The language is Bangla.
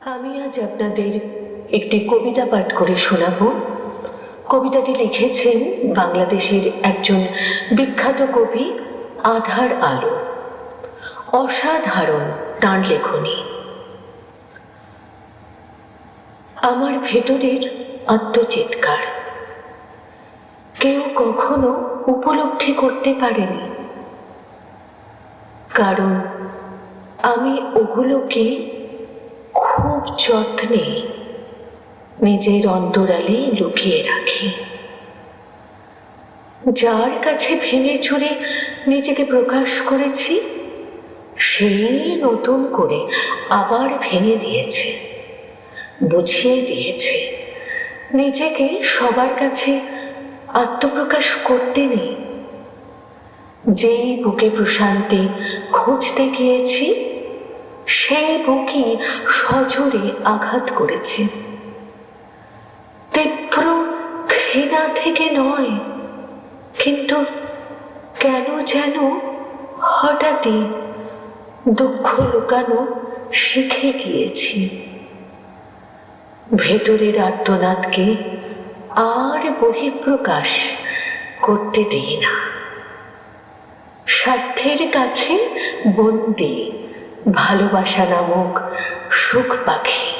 আমি আজ আপনাদের একটি কবিতা পাঠ করে শোনাব। কবিতাটি লিখেছেন বাংলাদেশের একজন বিখ্যাত কবি আধার আলো। অসাধারণ তাঁর লেখনী। আমার ভেতরের আত্মচিৎকার। কেউ কখনো উপলব্ধি করতে পারেনি। কারণ আমি ওগুলোকে খুব যত্নে নিজের অন্তরালে লুকিয়ে রাখি। যার কাছে ভেঙে চুরে নিজেকে প্রকাশ করেছি, সেই নতুন করে আবার ভেঙে দিয়েছে, বুঝিয়ে দিয়েছে। নিজেকে সবার কাছে আত্মপ্রকাশ করতে নেই। যেই বুকে প্রশান্তি খুঁজতে গিয়েছি সেই বুকই সজোরে আঘাত করেছে। তীব্র ঘৃণা থেকে নয়, কিন্তু কেন যেন হঠাৎই দুঃখ লুকানো শিখে গিয়েছি। ভেতরের আর্তনাদকে আর বহিঃপ্রকাশ করতে দিই না। স্বার্থের কাছে বন্দি ভালোবাসা নামক সুখ পাখি।